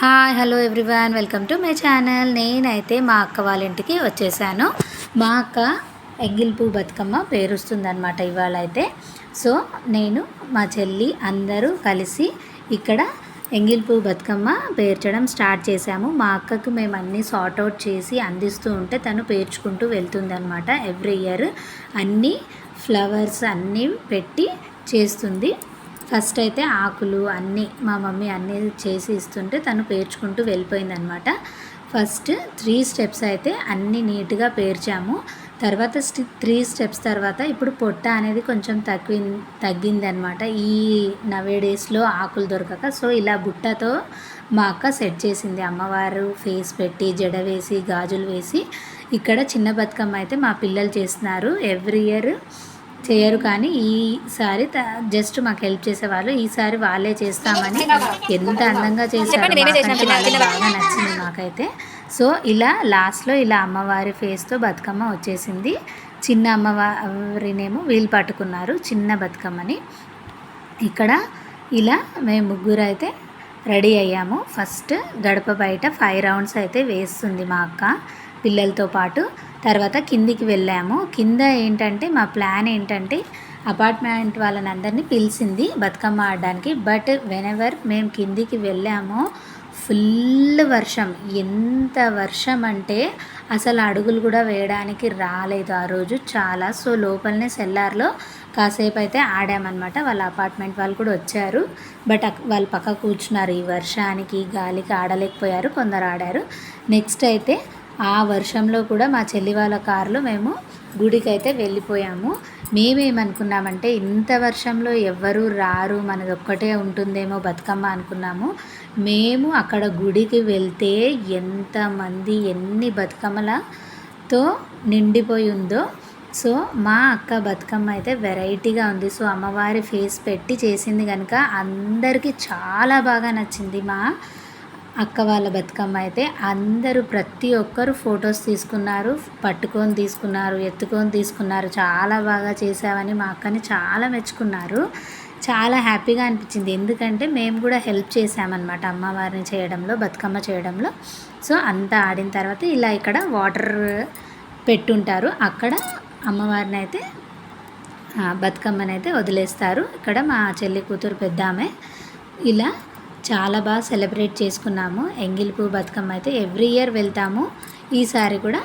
Hi hello everyone. Welcome to my channel. నేనైతే మా అక్క వాళ్ళ ఇంటికి వచ్చేసాను. మా అక్క ఎంగిల్పూ బతుకమ్మ పేరుస్తుందనమాట ఇవాళ అయితే సో నేను మా చెల్లి అందరూ కలిసి ఇక్కడ ఎంగిల్పూ బతుకమ్మ పేర్చడం స్టార్ట్ చేశాము. మా అక్కకు మేము అన్నీ సార్ట్అవుట్ చేసి అందిస్తూ ఉంటే తను పేర్చుకుంటూ వెళ్తుందనమాట ఎవ్రీ ఇయర్ అన్నీ ఫ్లవర్స్ అన్నీ పెట్టి చేస్తుంది. ఫస్ట్ అయితే ఆకులు అన్నీ మా మమ్మీ అన్నీ చేసి ఇస్తుంటే తను పేర్చుకుంటూ వెళ్ళిపోయిందనమాట. ఫస్ట్ త్రీ స్టెప్స్ అయితే అన్నీ నీట్గా పేర్చాము. తర్వాత త్రీ స్టెప్స్ తర్వాత ఇప్పుడు పొట్ట అనేది కొంచెం తగ్గి తగ్గిందనమాట. ఈ నవే డేస్లో ఆకులు దొరకక సో ఇలా బుట్టతో మా అక్క సెట్ చేసింది. అమ్మవారు ఫేస్ పెట్టి జడ వేసి గాజులు వేసి ఇక్కడ చిన్న బతుకమ్మ అయితే మా పిల్లలు చేస్తున్నారు. ఎవ్రీ ఇయర్ చేయరు కానీ ఈసారి జస్ట్ మాకు హెల్ప్ చేసేవాళ్ళు. ఈసారి వాళ్ళే చేస్తామని ఎంత అందంగా చేశారు బాగా నచ్చింది మాకైతే. సో ఇలా లాస్ట్లో ఇలా అమ్మవారి ఫేస్తో బతుకమ్మ వచ్చేసింది. చిన్న అమ్మవారినేమో వీలు పట్టుకున్నారు చిన్న బతుకమ్మని. ఇక్కడ ఇలా మేము ముగ్గురు అయితే రెడీ అయ్యాము. ఫస్ట్ గడప బయట ఫైవ్ రౌండ్స్ అయితే వేస్తుంది మా అక్క. పిల్లలతో పాటు తర్వాత కిందికి వెళ్ళాము. కింద ఏంటంటే మా ప్లాన్ ఏంటంటే అపార్ట్మెంట్ వాళ్ళని అందరినీ పిలిచింది బతుకమ్మ ఆడడానికి. బట్ వెనెవర్ మేము కిందికి వెళ్ళామో ఫుల్ వర్షం. ఎంత వర్షం అంటే అసలు అడుగులు కూడా వేయడానికి రాలేదు ఆ రోజు చాలా. సో లోపలనే సెల్లార్లో కాసేపు అయితే ఆడామన్నమాట. వాళ్ళ అపార్ట్మెంట్ వాళ్ళు కూడా వచ్చారు. బట్ వాళ్ళు పక్క కూర్చున్నారు. ఈ వర్షానికి గాలికి ఆడలేకపోయారు. కొందరు ఆడారు. నెక్స్ట్ అయితే ఆ వర్షంలో కూడా మా చెల్లి వాళ్ళ కారులో మేము గుడికి అయితే వెళ్ళిపోయాము. మేమేమనుకున్నామంటే ఇంత వర్షంలో ఎవ్వరూ రారు మనది ఒక్కటే ఉంటుందేమో బతుకమ్మ అనుకున్నాము. మేము అక్కడ గుడికి వెళ్తే ఎంతమంది ఎన్ని బతుకమ్మలతో నిండిపోయి ఉందో. సో మా అక్క బతుకమ్మ అయితే వెరైటీగా ఉంది. సో అమ్మవారి ఫేస్ పెట్టి చేసింది కనుక అందరికీ చాలా బాగా నచ్చింది మా అక్క వాళ్ళ బతుకమ్మ అయితే అందరూ ప్రతి ఒక్కరు ఫొటోస్ తీసుకున్నారు పట్టుకొని తీసుకున్నారు ఎత్తుకొని తీసుకున్నారు. చాలా బాగా చేసావని మా అక్కని చాలా మెచ్చుకున్నారు. చాలా హ్యాపీగా అనిపించింది. ఎందుకంటే మేము కూడా హెల్ప్ చేసామన్నమాట అమ్మవారిని చేయడంలో బతుకమ్మ చేయడంలో. సో అంతా ఆడిన తర్వాత ఇలా ఇక్కడ వాటర్ పెట్టుంటారు. అక్కడ అమ్మవారిని అయితే బతుకమ్మని అయితే వదిలేస్తారు. ఇక్కడ మా చెల్లి కూతురు పెద్ద ఆమె ఇలా చాలా బాగా సెలబ్రేట్ చేసుకున్నాము. ఎంగిలిపూ బతుకమ్మ అయితే ఎవ్రీ ఇయర్ వెళ్తాము. ఈసారి కూడా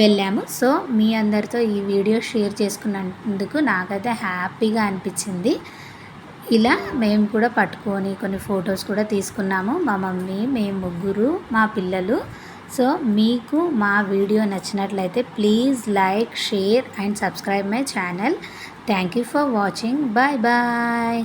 వెళ్ళాము. సో మీ అందరితో ఈ వీడియో షేర్ చేసుకున్నందుకు నాకైతే హ్యాపీగా అనిపించింది. ఇలా మేము కూడా పట్టుకొని కొన్ని ఫొటోస్ కూడా తీసుకున్నాము. మా మమ్మీ మేము ముగ్గురు మా పిల్లలు. సో మీకు మా వీడియో నచ్చినట్లయితే please like share and subscribe my channel. Thank you for watching. Bye bye.